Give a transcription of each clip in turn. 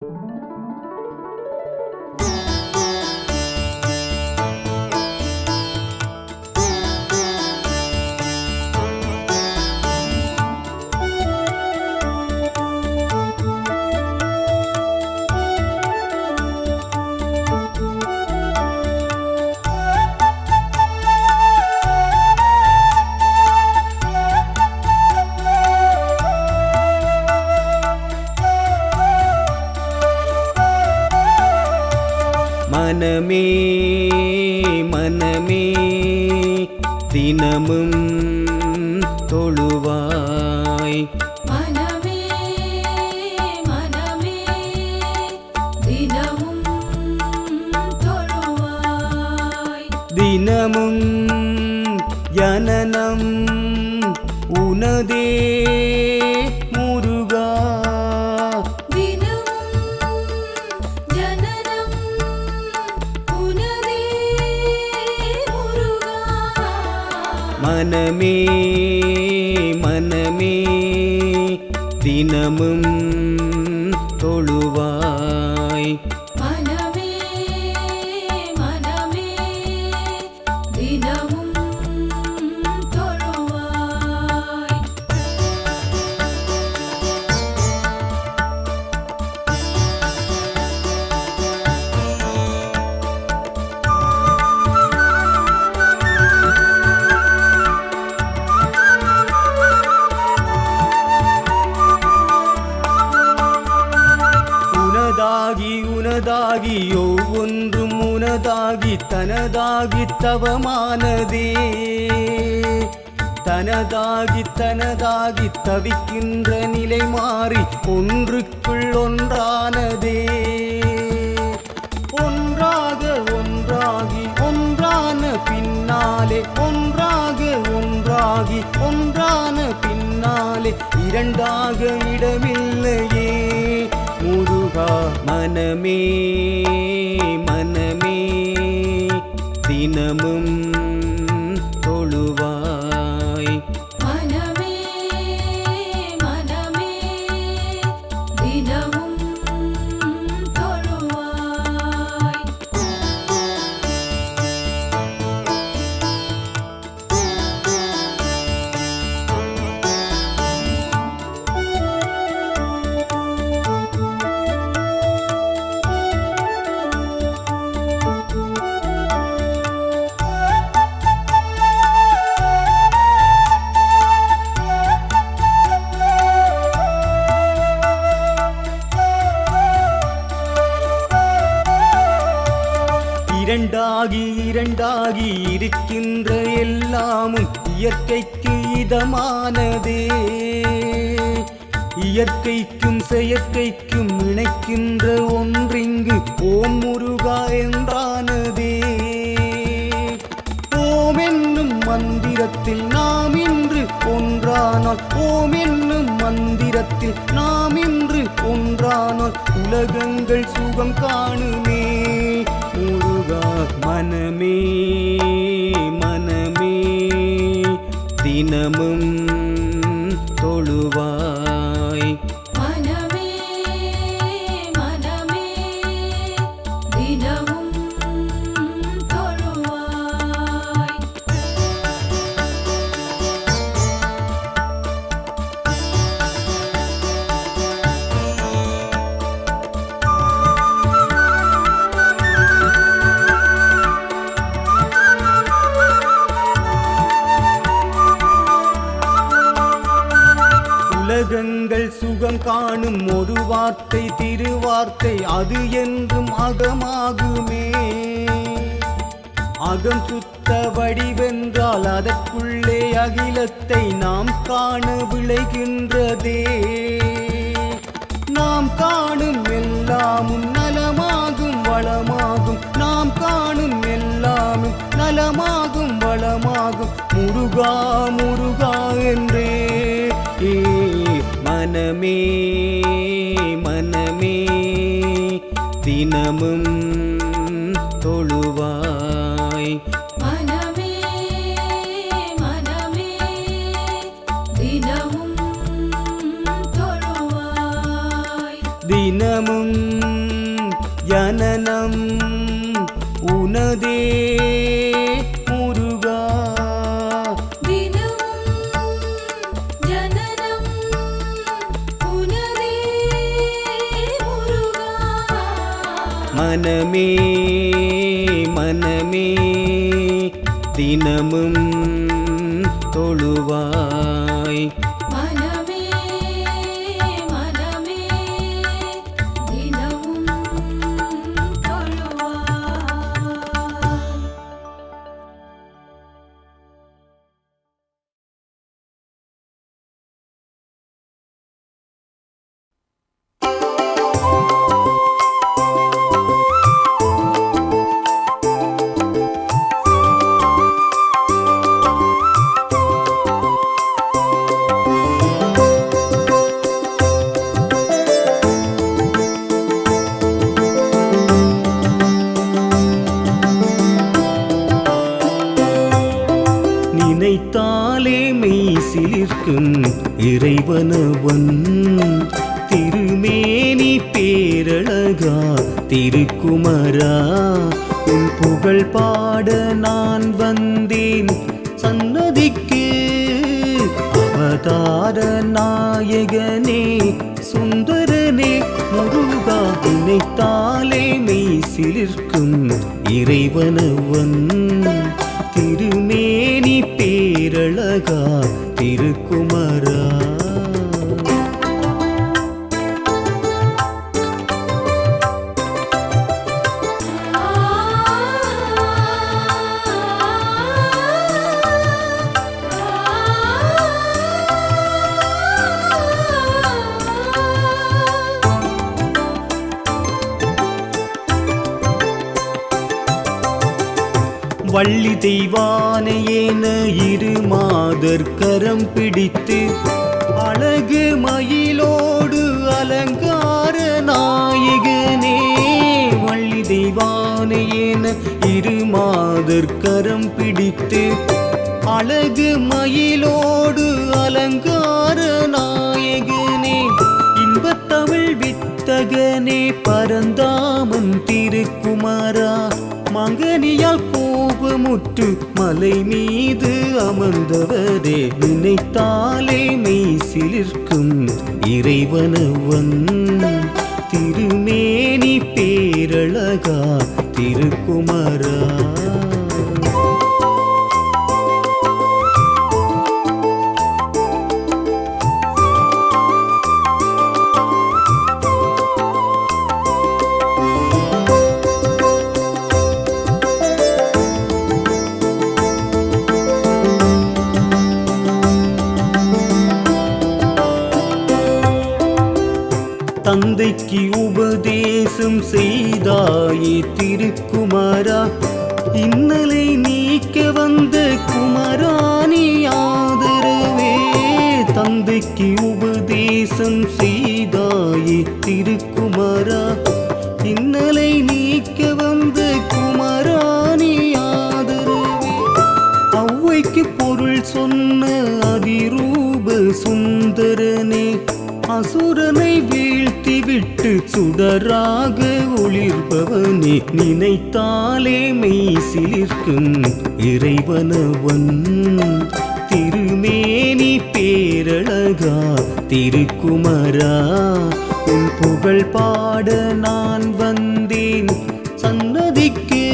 「なにそれ? மனமே மனமே தினமும் தொழுவாய். மனமே மனமே தினமும் தனதாகி ஒவ்வொன்று முனதாகி தனதாகி தவமானதே. தனதாகி தனதாகி தவிக்கின்ற நிலை மாறி ஒன்றுக்குள் ஒன்றானதே. ஒன்றாக ஒன்றாகி ஒன்றான பின்னாலே ஒன்றாக ஒன்றாகி ஒன்றான பின்னாலே இரண்டாக இடமில்லையே. மனமே மனமே தினமும் தொழுவா. மந்திரத்தில் நாம் இன்று ஒன்றானால் ஓம் என்னும் மந்திரத்தில் நாம் இன்று ஒன்றானால் உலகங்கள் சுகம் காணுமே. முருகா மனமே மனமே தினமும் தொழுவா வார்த்தை திருவார்த்தை அது என்றும் அகமாகுமே. அகம் சுத்த வடிவென்றால் அதற்குள்ளே அகிலத்தை நாம் காண விளைகின்றதே. நாம் காணும் எல்லாமும் நலமாகும் வளமாகும். நாம் காணும் எல்லாமும் நலமாகும் வளமாகும். முருகா முருகா என்றே. ஏ மனமே மனமே தினமும் தொழுவாய். மனமே மனமே தினமும் தொழுவாய். தினமும் ஜனனம் உனதே. மனமே மனமே தினமும் தொழுவாய். நினைத்தாலே மெய் சிலிர்க்கும் இறைவனவன். திருமேனி பேரழகா திருக்குமரா உன் புகழ் பாட நான் வந்தேன். சன்னதிக்கு அவதார நாயகனே சுந்தரனே முருகா நினைத்தாலே மெய் சிலிர்க்கும் இறைவனவன். திருமேனி பேரழகா திருக்குமரா தெய்வானையேன இரு மாதர் கரம் பிடித்து அழகு மயிலோடு அலங்கார நாயகனே வள்ளி தெய்வானையேன இரு மாதர் கரம் பிடித்து அழகு மயிலோடு அலங்கார நாயகனே இன்பத்தமிழ் வித்தகனே பரந்தாமன் திருக்குமாரா மங்கனியால் கோபமுற்று மலை மீது அமர்ந்தவரே நினைத்தாலே மெய் சிலிர்க்கும் இறைவனவன் திருமேனி பேரழகா திருக்குமரா. குமராணி ஆதரவே தந்தைக்கு உபதேசம் செய்தாயே திருக்குமரா. இன்னலை நீக்க வந்த குமராணி ஆதரவே ஔவைக்கு பொருள் சொன்ன அதிரூப சுந்தரனே அசுரனை வீழ்த்திவிட்டு சுடராக ஒளிர்பவனே நினைத்தாலே மெய் சிலிர்க்கும் இறைவனவன். திருமேனி பேரழகா திருக்குமரா உன் புகழ் பாட நான் வந்தேன். சன்னதிக்கு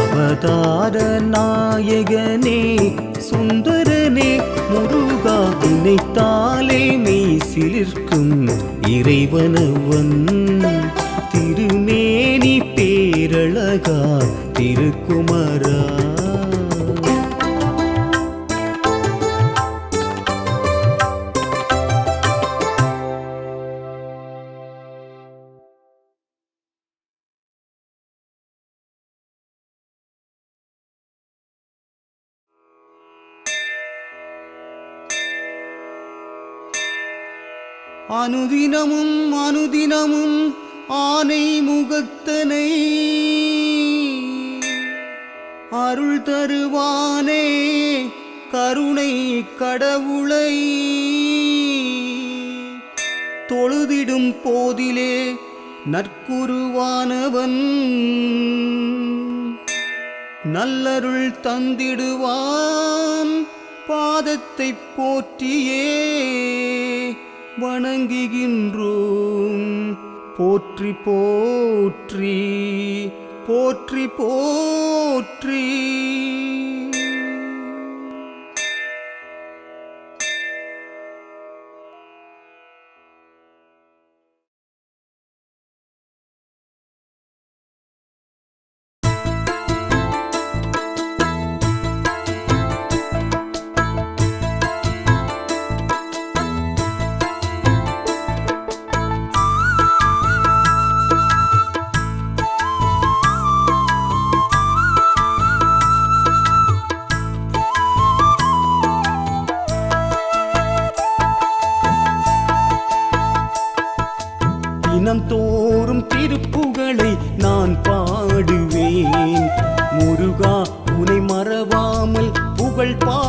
அவதார நாயகனே சுந்தரனே முருகா நினைத்தாலே மெய் சிலிர்க்கும் இறைவனவன் திருமேனி பேரழகா திருக்குமரா அனுதினமும் அனுதினமும் ஆனை முகத்தனை. அருள் தருவானே கருணை கடவுளை. தொழுதிடும் போதிலே நற்குருவானவன். நல்லருள் தந்திடுவான் பாதத்தை போற்றியே. வணங்குகின்றோம். போற்றி போற்றி போற்றி போற்றி. புகழ் பாடுவேன்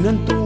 iluminan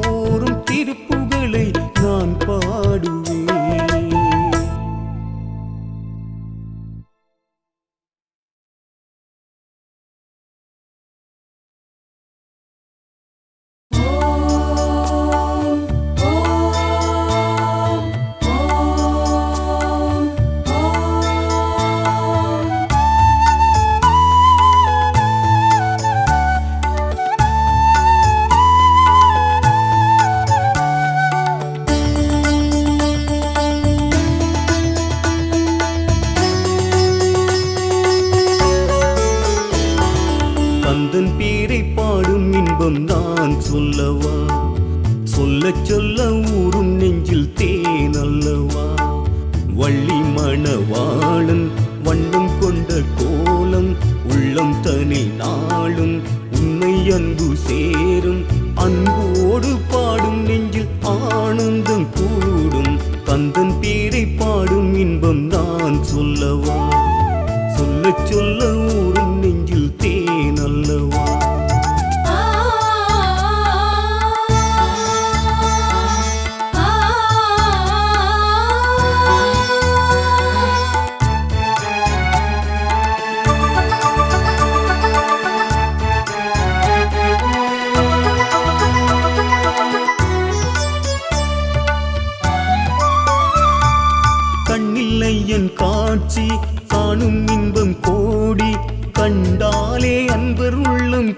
நான் சொல்லவா? சொல்ல சொல்ல ஊருங்க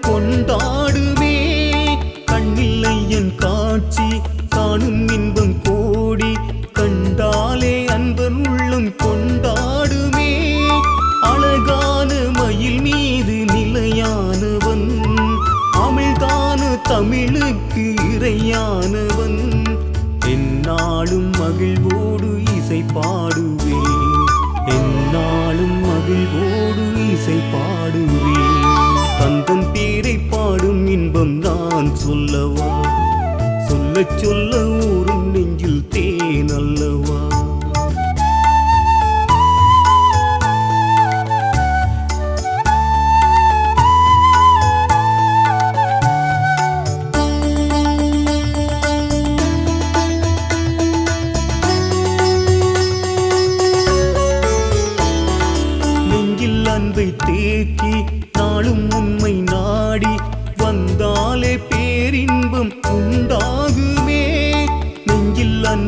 கொண்டான். இன்பம் நான் சொல்லவா? சொல்ல சொல்ல ஊரும் நெஞ்சில் தேன் அல்லவா?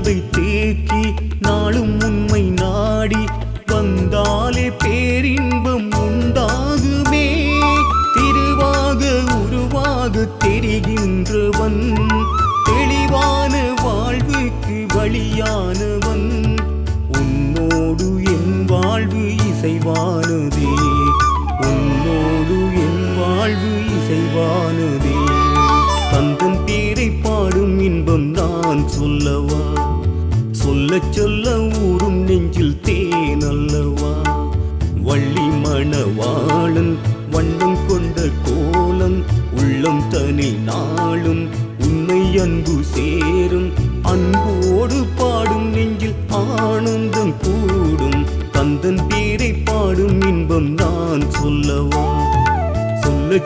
தீக்கி அதனில் நாளும் உண்மை அன்பு சேரும். அன்போடு பாடும் நெஞ்சில் ஆனந்தம் கூடும். தந்தன் பேரை பாடும் இன்பம் நான் சொல்லவா? சொல்ல